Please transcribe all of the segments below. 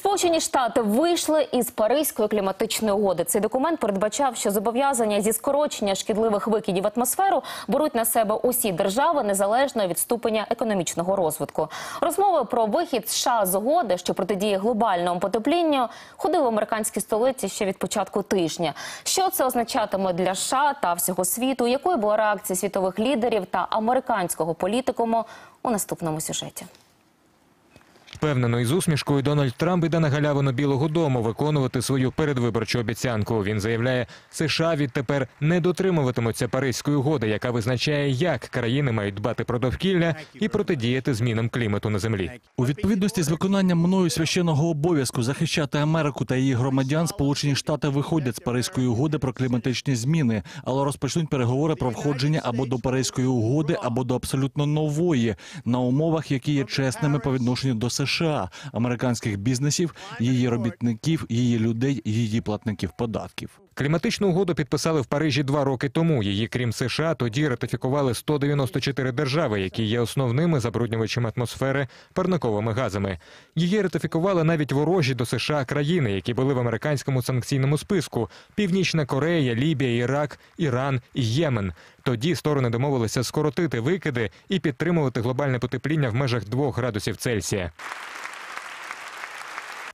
Сполучені Штати вийшли із Паризької кліматичної угоди. Цей документ передбачав, що зобов'язання зі скорочення шкідливих викидів в атмосферу беруть на себе усі держави незалежно від ступеня економічного розвитку. Розмови про вихід США з угоди, що протидіє глобальному потеплінню, ходили в американській столиці ще від початку тижня. Що це означатиме для США та всього світу? Якою була реакція світових лідерів та американського політикуму у наступному сюжеті? Впевнено, із усмішкою Дональд Трамп іде на галявину Білого Дому виконувати свою передвиборчу обіцянку. Він заявляє, США відтепер не дотримуватимуться Паризької угоди, яка визначає, як країни мають дбати про довкілля і протидіяти змінам клімату на землі. У відповідності з виконанням мною священного обов'язку захищати Америку та її громадян, Сполучені Штати виходять з Паризької угоди про кліматичні зміни, але розпочнуть переговори про входження або до Паризької угоди, або до абсолютно нової на умовах, які є чесними по відношенню до США, американських бізнесів, її робітників, її людей, її платників податків. Кліматичну угоду підписали в Парижі два роки тому. Її, крім США, тоді ратифікували 194 держави, які є основними забруднювачами атмосфери парниковими газами. Її ратифікували навіть ворожі до США країни, які були в американському санкційному списку: Північна Корея, Лібія, Ірак, Іран і Ємен. Тоді сторони домовилися скоротити викиди і підтримувати глобальне потепління в межах 2 градусів Цельсія.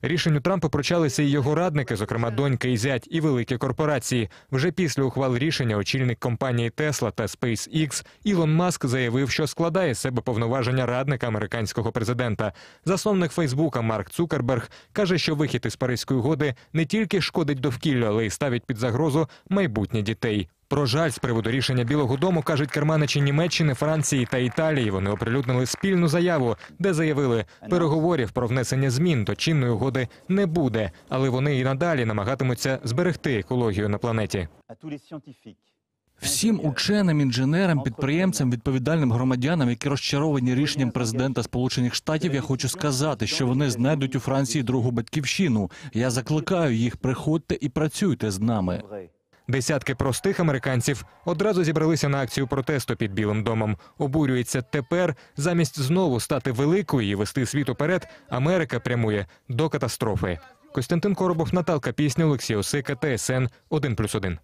Рішенню Трампа прочалися і його радники, зокрема донька і зять, і великі корпорації. Вже після ухвал рішення очільник компанії Tesla та SpaceX Ілон Маск заявив, що складає з себе повноваження радника американського президента. Засновник Фейсбука Марк Цукерберг каже, що вихід із Паризької угоди не тільки шкодить довкіллю, але й ставить під загрозу майбутнє дітей. Про жаль з приводу рішення Білого Дому кажуть керманичі Німеччини, Франції та Італії. Вони оприлюднили спільну заяву, де заявили, переговорів про внесення змін до чинної угоди не буде, але вони і надалі намагатимуться зберегти екологію на планеті. Всім ученим, інженерам, підприємцям, відповідальним громадянам, які розчаровані рішенням президента Сполучених Штатів, я хочу сказати, що вони знайдуть у Франції другу батьківщину. Я закликаю їх, приходьте і працюйте з нами. Десятки простих американців одразу зібралися на акцію протесту під Білим домом. Обурюється тепер, замість знову стати великою і вести світ уперед, Америка прямує до катастрофи. Костянтин Коробов, Наталка Пісня, Олексій Осика, ТСН 1+,1.